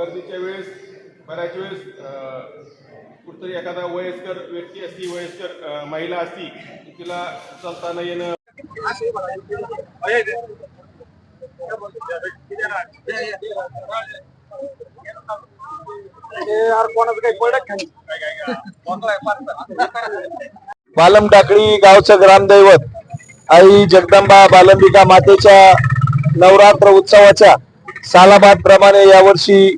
गर्दीच्या वेळेस बऱ्याच वेळेस अं, कुठतरी एखादा वयस्कर व्यक्ती असती वयस्कर महिला असती तिला चालताना येणं पालम टाकळी गावचं ग्रामदैवत आई जगदंबा बालंबिका मातेच्या नवरात्र उत्सवाच्या सालाबाद प्रमाणे यावर्षी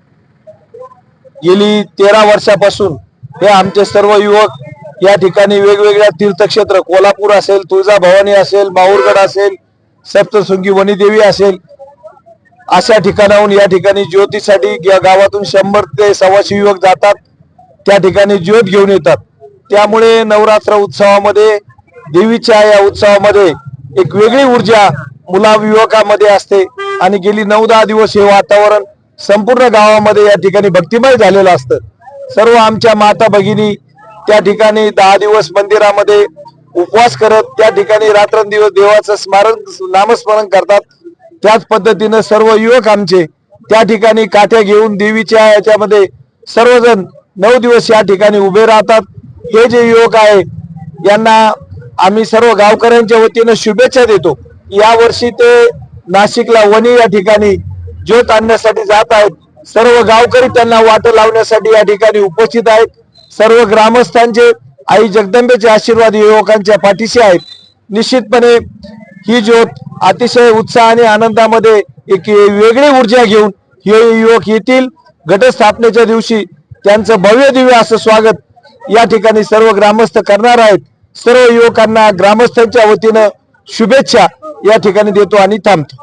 गेली तेरा वर्षापासून हे आमचे सर्व युवक या ठिकाणी वेगवेगळ्या तीर्थक्षेत्र कोल्हापूर असेल तुळजाभवानी असेल माहूरगड असेल सप्तशृंगी वनीदेवी असेल अशा ठिकाणाहून या ठिकाणी ज्योतीसाठी या गावातून शंभर ते सव्वाशे युवक जातात त्या ठिकाणी ज्योत घेऊन येतात. त्यामुळे नवरात्र उत्सवामध्ये देवीच्या या उत्सवामध्ये एक वेगळी ऊर्जा मुला युवकामध्ये असते आणि गेली नऊ दहा दिवस हे वातावरण संपूर्ण गावामध्ये या ठिकाणी भक्तिमय झालेलं असतं. सर्व आमच्या माता भगिनी त्या ठिकाणी दहा दिवस मंदिरामध्ये उपवास करत त्या ठिकाणी रात्रंदिवस देवाचं स्मारण नामस्मरण करतात. त्याच पद्धतीनं सर्व युवक आमचे त्या ठिकाणी काठ्या घेऊन देवीच्या याच्यामध्ये सर्वजण नऊ दिवस या ठिकाणी उभे राहतात. हे जे युवक आहे यांना आम्ही सर्व गावकऱ्यांच्या वतीनं शुभेच्छा देतो. या वर्षी ते नाशिकला वणी या ठिकाणी ज्योत आणण्यासाठी जात आहेत. सर्व गावकरी त्यांना वाट लावण्यासाठी या ठिकाणी उपस्थित आहेत. सर्व ग्रामस्थांचे आई जगदंबेचे आशीर्वाद युवकांच्या पाठीशी आहेत. निश्चितपणे ही ज्योत अतिशय उत्साह आणि आनंदामध्ये एक वेगळी ऊर्जा घेऊन हे युवक येतील. घटस्थापनेच्या दिवशी त्यांचं भव्य दिव्य असं स्वागत या ठिकाणी सर्व ग्रामस्थ करणार आहेत. सर्व युवकांना ग्रामस्थांच्या वतीनं शुभेच्छा या ठिकाणी देतो आणि थांबतो.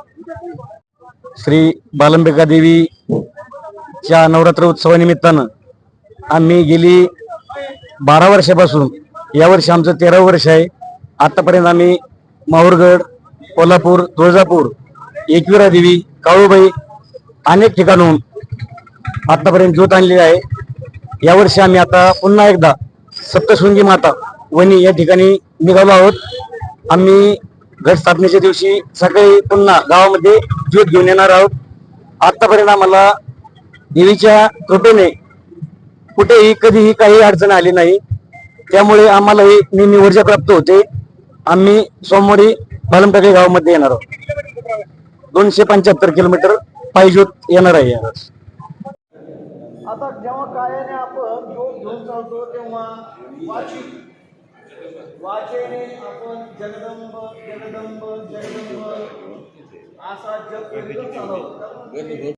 श्री बालंबिका देवीच्या नवरात्र उत्सवानिमित्तानं आम्ही गेली बारा वर्षापासून. यावर्षी आमचं तेरा वर्ष आहे. आतापर्यंत आम्ही माहूरगड कोल्हापूर तुळजापूर एकविरा देवी काळूबाई अनेक ठिकाणहून आतापर्यंत ज्योत आणलेली आहे. यावर्षी आम्ही आता पुन्हा एकदा सप्तशृंगी माता वणी या ठिकाणी निघालो आहोत. आम्ही घटस्थापनेच्या दिवशी सकाळी पुन्हा गावामध्ये ज्योत घेऊन येणार आहोत. आतापर्यंत आम्हाला देवीच्या कृपेने कुठेही कधीही काही अडचण आली नाही. त्यामुळे आम्हाला ही नेहमी ऊर्जा प्राप्त होते. आम्ही सोमवारी बालमटाके गावामध्ये येणार आहोत. दोनशे पंच्याहत्तर किलोमीटर पायजोत येणार आहे आता जेव्हा कायाने आपण जो घेऊन चालतो तेव्हा वाचेने आपण जगदंब जगदंब जगदंब असा जग चालवतो